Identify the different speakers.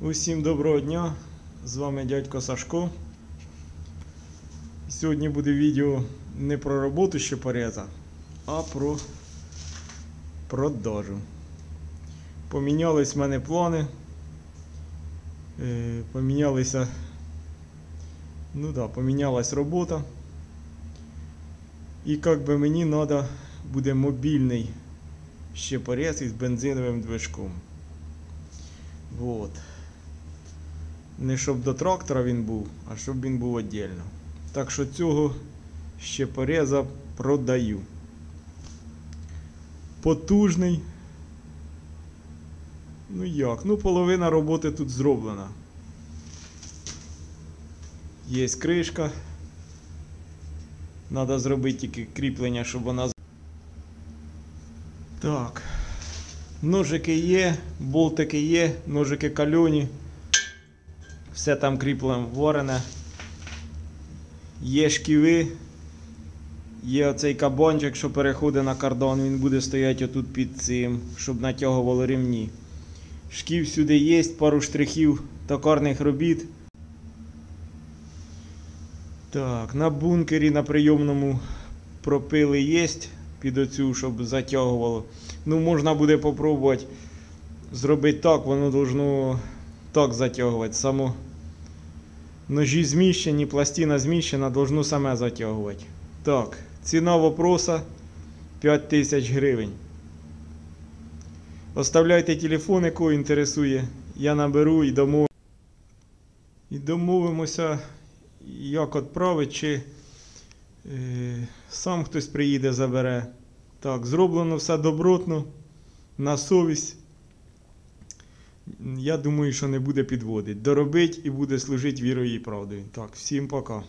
Speaker 1: Усім доброго дня! З вами дядько Сашко. Сьогодні буде відео не про роботу щепореза, а про продажу. Помінялись в мене плани. Е, Помінялися. Ну да, помінялась робота. І як би мені треба буде мобільний щепорез із бензиновим движком. Вот. Не щоб до трактора він був, а щоб він був віддільно. Так що цього ще пореза продаю. Потужний. Ну як? Ну, половина роботи тут зроблена. Є кришка. Треба зробити тільки кріплення, щоб вона. Так. Ножики є, болтики є, ножики кальоні. Все там кріплено варене. Є шківи. Є оцей кабанчик, що переходить на кордон, він буде стояти отут під цим, щоб натягувало ремні. Шків сюди є, пару штрихів токарних робіт. Так, на бункері на прийомному пропили є під оцю, щоб затягувало. Ну, можна буде попробувати зробити так, воно должно так затягувати. Само ножі зміщені, пластина зміщена, должно саме затягувати. Так, ціна вопроса 5000 гривень. Оставляйте телефон, якого інтересує. Я наберу і домов... І домовимося, як відправити, чи е, сам хтось приїде, забере. Так, зроблено все добротно, на совість. Я думаю, що не буде підводити. Доробить і буде служити вірою і правдою. Так, всім пока.